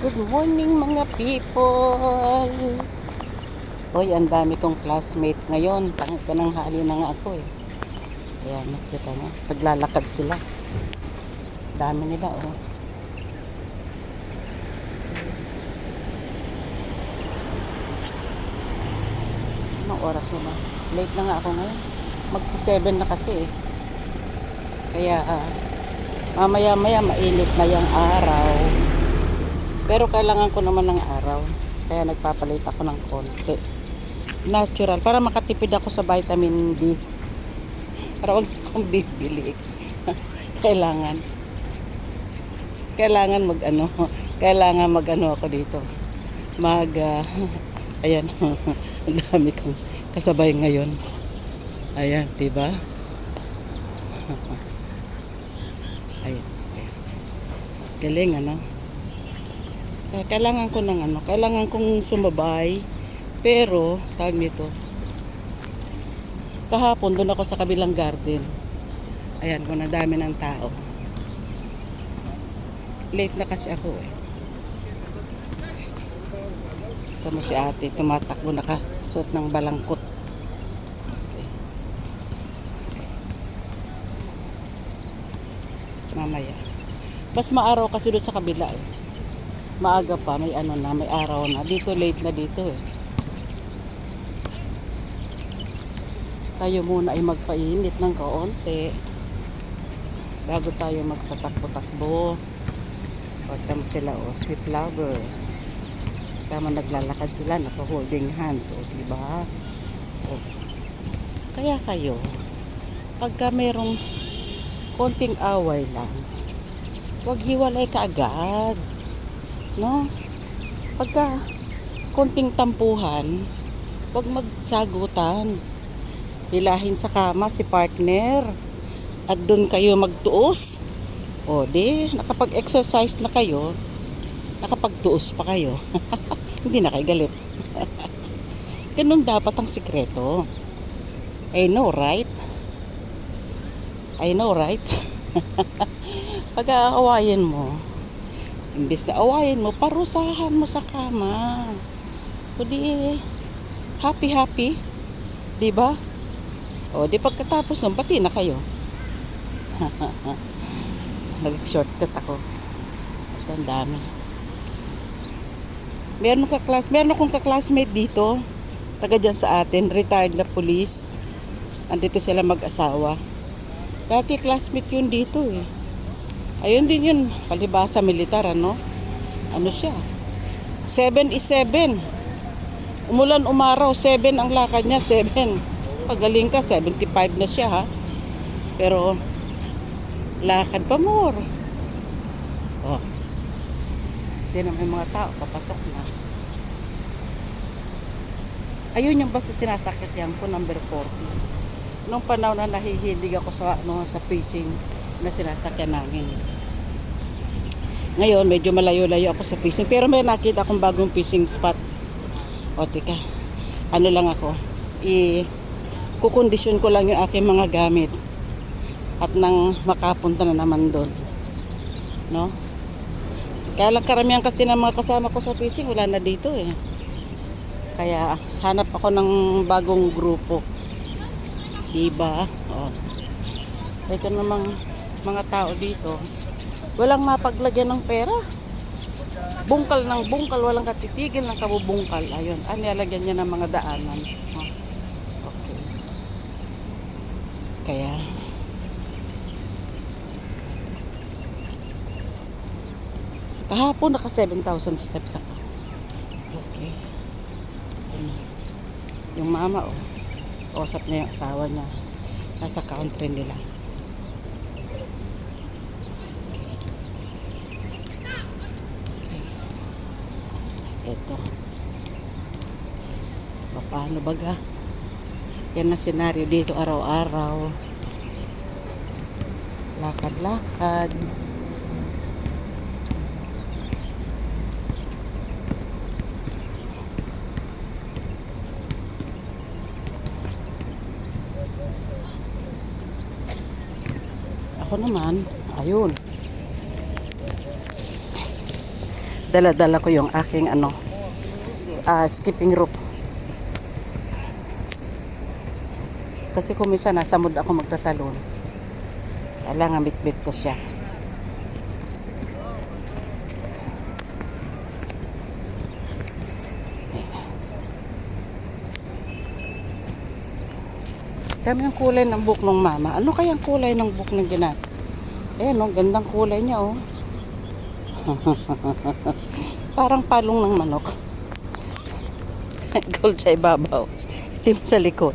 Good morning mga people! Hoy, ang dami kong classmate ngayon. Tangit ka ng hali na nga ako eh. Ayan, nakita nga. Paglalakad sila. Dami nila oh. Anong oras na ba? Late na nga ako ngayon. Magsi 7 na kasi eh. Kaya ah, mamaya maya mainit na yung araw. Pero kailangan ko naman ng araw. Kaya nagpapalit ako ng konti. Natural. Para makatipid ako sa vitamin D. Para wag akong bibili. kailangan. Kailangan mag ano. Kailangan mag ano ako dito. Mag ah, ayan. Ang dami kong kasabay ngayon. Ayan, di ba? Ayan. Galing ano? Kaya kailangan ko ng ano, kailangan kong sumabay. Pero, tawag nito, kahapon doon ako sa kabilang garden. Ayan, kung dami ng tao. Late na kasi ako eh. Tama si ate, tumatakbo nakasuot ng balangkot. Okay. Mamaya. Mas maaraw kasi doon sa kabila eh maaga pa, may ano na, may araw na. Dito late na dito eh. Tayo muna ay magpainit ng kaunti. Bago tayo magtatakbo-takbo. Tama sila oh, sweet lover. Tama naglalakad sila, naka-holding hands. O, diba? O. Kaya kayo, pagka merong konting away lang, huwag hiwalay ka agad. No? Pagka konting tampuhan, wag magsagutan. Hilahin sa kama si partner. At doon kayo magtuos. O di, nakapag-exercise na kayo, nakapagtuos pa kayo. Hindi na kayo galit. Ganun dapat ang sikreto. I know, right? I know, right? Pag-aawayan mo, Imbes na awayin mo, parusahan mo sa kama. O di, happy happy. Di ba? O di pagkatapos nun, pati na kayo. Nag-shortcut ako. Ito ang dami. Meron ka class, meron akong ka-classmate dito. Taga dyan sa atin, retired na police. Andito sila mag-asawa. Dati classmate yun dito eh. Ayun din yun, palibasa militar, ano? Ano siya? 7 is 7. Umulan umaraw, 7 ang lakad niya, 7. Pagaling ka, 75 na siya, ha? Pero, lakad pa more. Oh. Hindi na may mga tao, papasok na. Ayun yung basta sinasakit yan ko, number 40. Nung panahon na nahihilig ako sa, ano, sa pacing, na sinasakyan namin. Ngayon, medyo malayo-layo ako sa fishing. Pero may nakita akong bagong fishing spot. O, tika. Ano lang ako. I kukondisyon ko lang yung aking mga gamit. At nang makapunta na naman doon. No? Kaya lang karamihan kasi ng mga kasama ko sa fishing, wala na dito eh. Kaya hanap ako ng bagong grupo. Diba? O. Ito namang mga tao dito, walang mapaglagyan ng pera. Bungkal ng bungkal, walang katitigil ng kabubungkal. Ayun, ah, nilalagyan niya ng mga daanan. Oh. Okay. Kaya, kahapon naka 7,000 steps ako. Okay. Yung mama, oh, usap niya yung asawa niya. Nasa country nila. Ito. O, paano baga? Yan na senaryo dito araw-araw. Lakad-lakad. Ako naman, ayun. Dala-dala ko yung aking ano, ah, skipping rope. Kasi kung minsan nasa mood ako magtatalon, kailangan bit-bit ko siya. Kami yung kulay ng book ng mama. Ano kayang kulay ng book ng ginat? Ayan, oh, gandang kulay niya, oh. Parang palong ng manok. Gold sa ibabaw. Itim sa likod.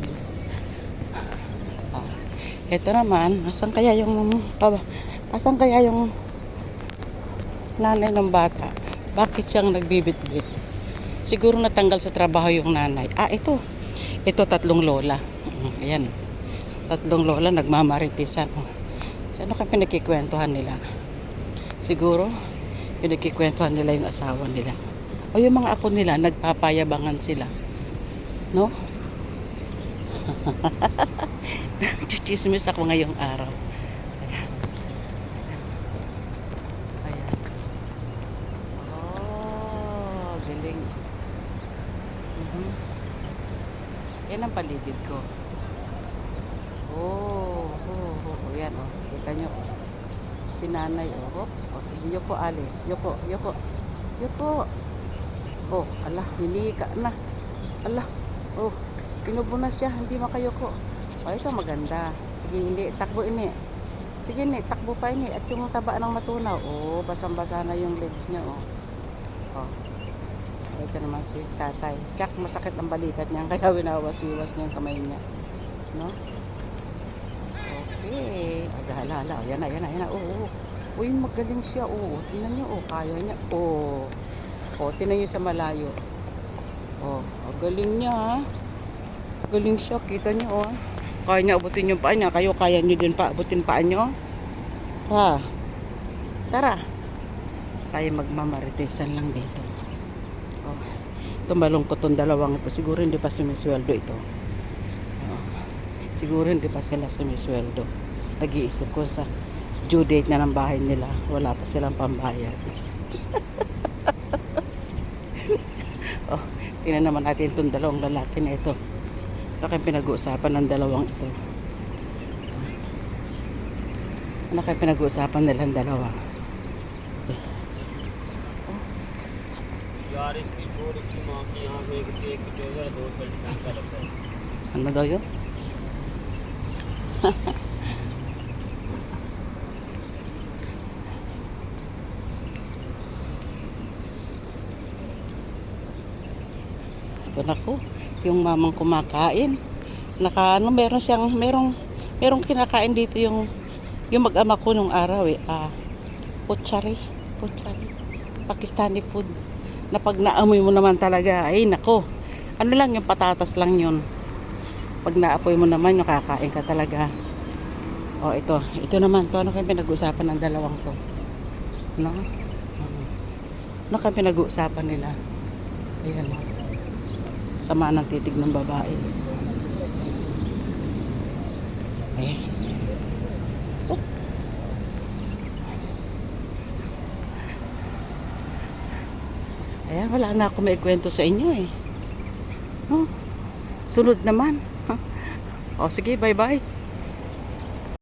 Ah, Ito naman, asan kaya yung aba, asan kaya yung nanay ng bata? Bakit siyang nagbibitbit? Siguro natanggal sa trabaho yung nanay. Ah, ito. Ito tatlong lola. Mm, Ayan. Tatlong lola nagmamaritisan. Oh. Ano kaya pinagkikwentuhan nila? Siguro, pinagkikwentuhan nila yung asawa nila. O yung mga apo nila, nagpapayabangan sila. No? Chichismis ako ngayong araw. Ayan. Oh, galing. Mhm. Yan ang paligid ko. Oh, oh, oh, oh, yan oh. Kita nyo. Si nanay oh. Oh sige, yoko ali. Yoko, yoko. Yoko. Oh, ala, hinika na. Ala, oh, inubo na siya, hindi makayoko. Oh, ito maganda. Sige, hindi, takbo ini. Sige, ni, takbo pa ini. At yung taba ng matunaw, oh, basang-basa na yung legs niya, oh. Oh. Ito naman si tatay. Tsak, masakit ang balikat niya, kaya winawasiwas niya yung kamay niya. No? Okay. Agala-ala. Yan na, yan na, yan na. Oo, oo. Uy, magaling siya. Oo, tingnan niyo. Oh, kaya niya. Oo. Oh, tingnan niyo sa malayo. Oh, ang niya. ha. Galing siya. Kita niyo, oh. Kaya niya abutin yung paa niya. Kayo, kaya niyo din pa abutin paa niyo. Ha? Tara. Tayo magmamaritesan lang dito. Oh. Ito malungkot tong dalawang ito. Siguro hindi pa sumisweldo ito. Siguro hindi pa sila sumisweldo. Nag-iisip ko sa due date na ng bahay nila. Wala pa silang pambayad. oh, tingnan naman natin itong dalawang lalaki na ito. Laki pinag-uusapan ng dalawang ito. Ano kayo pinag-uusapan nilang dalawa? Ano daw yun? Ito na ko, yung mamang kumakain. Naka ano, meron siyang, merong, merong kinakain dito yung, yung mag-ama ko nung araw eh. Ah, pochari. Pochari. Pakistani food. Na pag naamoy mo naman talaga, ay nako. Ano lang yung patatas lang yun pag naapoy mo naman, yung kakain ka talaga. O, ito. Ito naman. to ano kayong pinag-uusapan ng dalawang to? No? Oo. Ano kayong pinag-uusapan nila? Ayan. Sama ng titig ng babae. Oh. Ayan, wala na ako may kwento sa inyo eh. No? Sunod naman. O sige, bye-bye.